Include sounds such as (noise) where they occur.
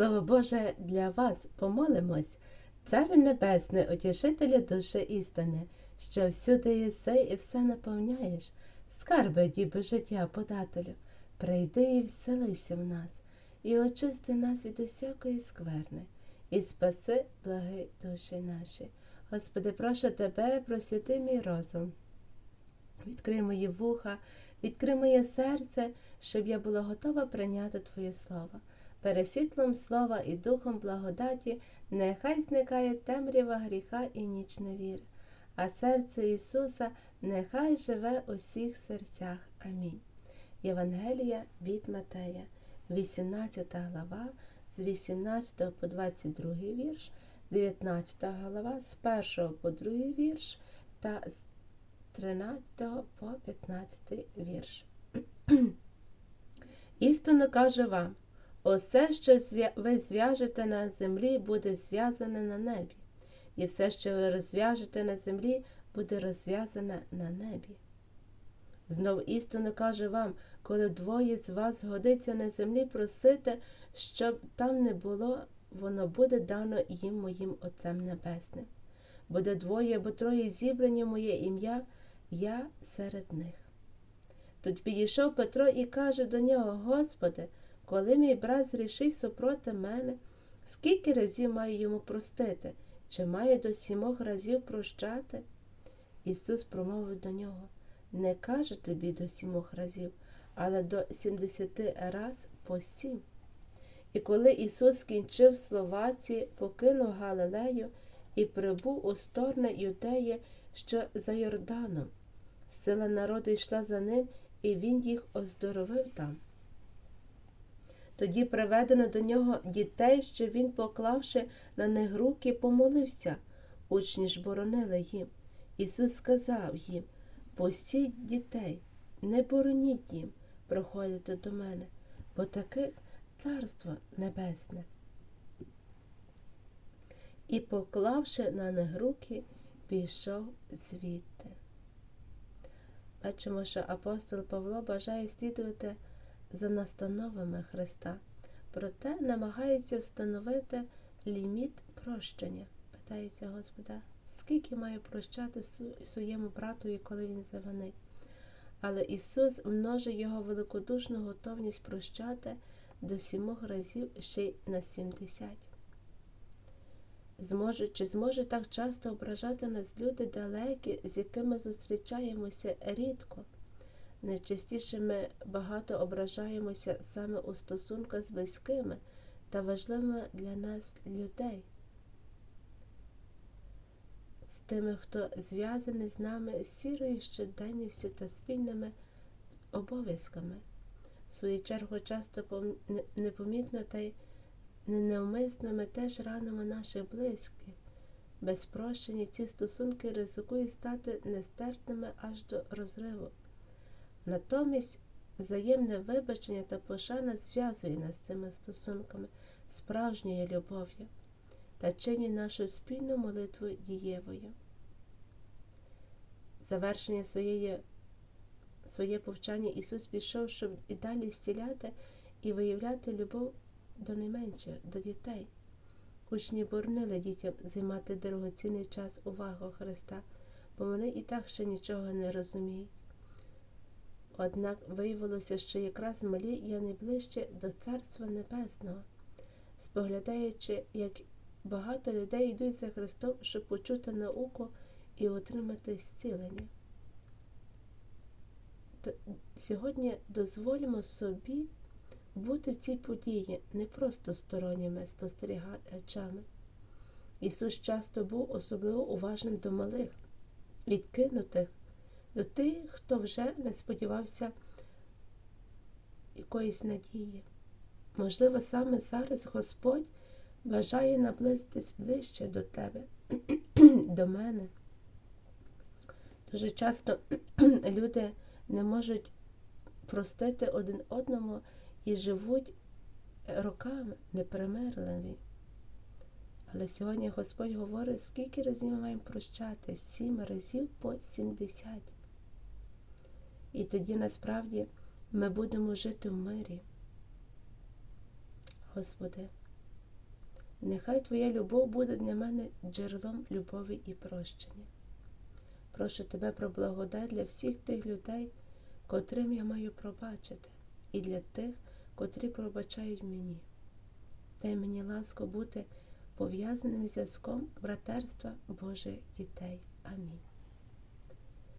Слово Боже для вас помолимось, Царю Небесний, утішителя душі істини, що всюди єси і все наповняєш, скарби діби життя подателю, прийди і вселися в нас, і очисти нас від усякої скверни, і спаси, благи душі наші. Господи, прошу тебе, просвіти мій розум. Відкрий мої вуха, відкрий моє серце, щоб я була готова прийняти Твоє Слово. Пересвітлом слова і духом благодаті нехай зникає темрява гріха і ніч невіри, а серце Ісуса нехай живе у всіх серцях. Амінь. Євангелія від Матея, 18 глава, з 18 по 22 вірш, 19 глава, з 1 по 2 вірш та з 13 по 15 вірш. (clears throat) Істинно кажу вам, усе, що ви зв'яжете на землі, буде зв'язане на небі, і все, що ви розв'яжете на землі, буде розв'язане на небі. Знов істинно кажу вам, коли двоє з вас згодиться на землі, просите, щоб там не було, воно буде дано їм моїм Отцем Небесним. Буде двоє або троє зібрані моє ім'я, я серед них. Тут підійшов Петро і каже до нього, Господи, коли мій брат зрішив супроти мене, скільки разів маю йому простити, чи має до сімох разів прощати? Ісус промовив до нього не каже тобі до сімох разів, але до сімдесяти раз по сім. І коли Ісус скінчив слова ці, покинув Галилею і прибув у сторони Юдеї, що за Йорданом. Сила народу йшла за ним, і він їх оздоровив там. Тоді приведено до нього дітей, що він, поклавши на них руки, помолився. Учні ж боронили їм. Ісус сказав їм Пустіть дітей, не бороніть їм, проходити до мене, бо таких царство небесне. І, поклавши на них руки, пішов звідти. Бачимо, що апостол Павло бажає слідувати за настановами Христа, проте намагається встановити ліміт прощення. Питається Господа, скільки маю прощати своєму братові, коли він завинить. Але Ісус множить його великодушну готовність прощати до сімох разів ще й на сімдесят. Зможе, чи зможе так часто ображати нас люди далекі, з якими зустрічаємося рідко? Найчастіше ми багато ображаємося саме у стосунках з близькими та важливими для нас людей, з тими, хто зв'язаний з нами сірою щоденністю та спільними обов'язками. В свою чергу, часто непомітно та й Ненавмисно ми теж ранимо наших близьких. Без прощення ці стосунки ризикують стати нестерпними аж до розриву. Натомість взаємне вибачення та пошана зв'язує нас з цими стосунками справжньою любов'ю та чинить нашу спільну молитву дієвою. Завершення своєї, своє повчання Ісус пішов, щоб і далі стіляти і виявляти любов до найменших, до дітей. Учні борнили дітям займати дорогоцінний час увагу Христа, бо вони і так ще нічого не розуміють. Однак виявилося, що якраз малі є найближче до Царства Небесного, споглядаючи, як багато людей йдуть за Христом, щоб почути науку і отримати зцілення. Сьогодні дозволимо собі бути в цій події не просто сторонніми спостерігачами. Ісус часто був особливо уважним до малих, відкинутих, до тих, хто вже не сподівався якоїсь надії. Можливо, саме зараз Господь бажає наблизитись ближче до тебе, (clears throat) до мене. Дуже часто (clears throat) люди не можуть простити один одному і живуть роками непримирливі. Але сьогодні Господь говорить, скільки разів ми маємо прощати? Сім разів по сімдесят. І тоді насправді ми будемо жити в мирі. Господи, Нехай Твоя любов буде для мене джерелом любові і прощення. Прошу тебе про благодать для всіх тих людей, котрим я маю пробачити, і для тих, котрі пробачають мені. Дай мені ласку бути пов'язаним зв'язком братерства Божих дітей. Амінь.